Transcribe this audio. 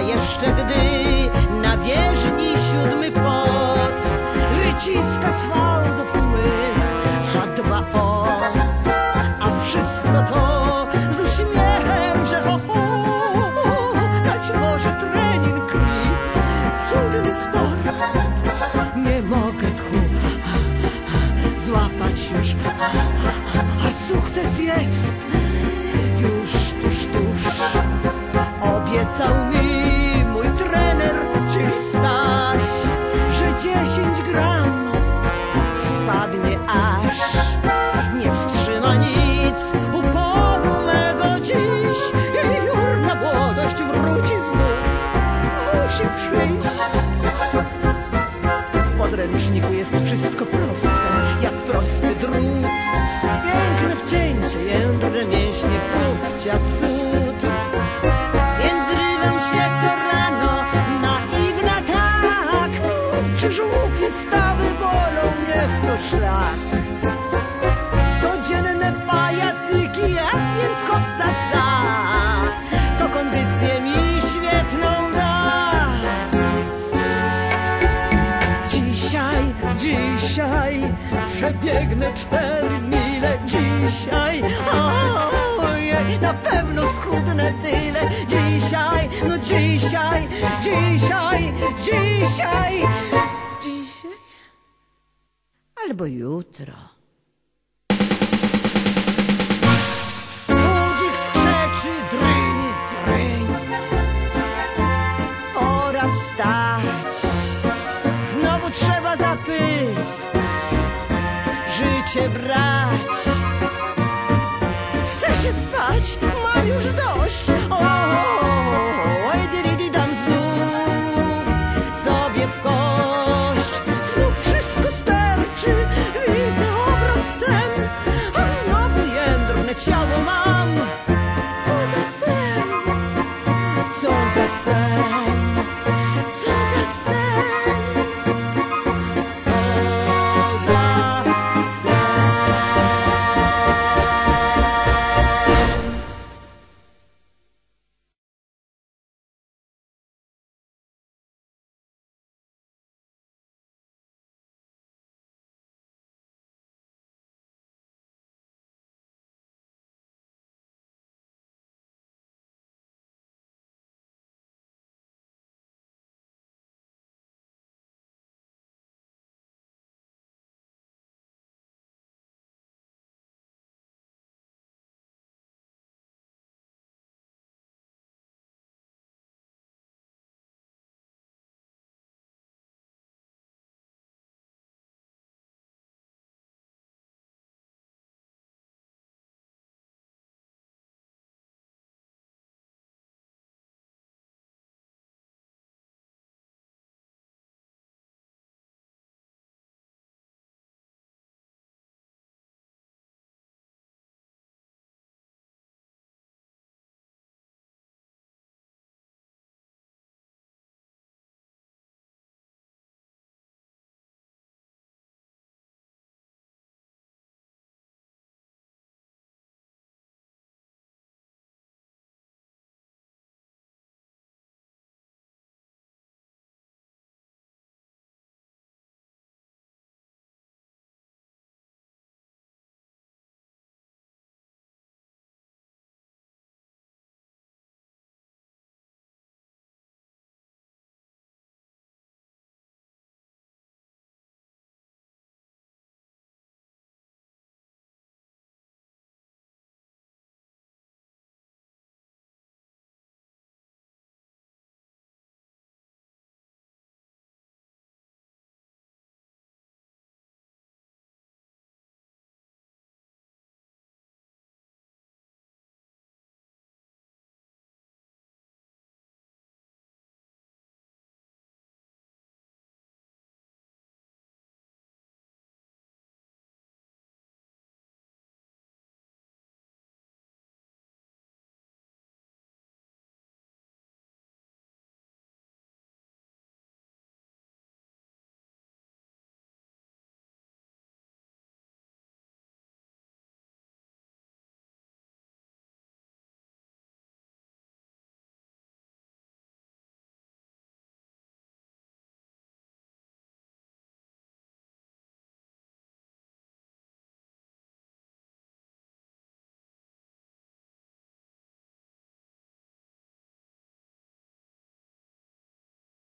jeszcze gdy na bieżni siódmy pot wyciska z fałdów mych H2O, a wszystko to z uśmiechem, że ho, ho, dać może trening krwi, cudny sport, nie mogę tchu złapać już, a sukces jest już tuż, tuż. Obiecał mi pupcia cud. Więc rywam się co rano, naiwna tak. Czy żółki stawy bolą, niech to szlak. Codzienne pajacyki, a więc hop za za. To kondycję mi świetną da. Dzisiaj, dzisiaj przebiegnę cztery mile. Dzisiaj, pewno tyle. Dzisiaj, no dzisiaj, dzisiaj, dzisiaj, dzisiaj albo jutro. Budzik skrzeczy, dryń, dryń. Pora wstać. Znowu trzeba zapys. Życie brać.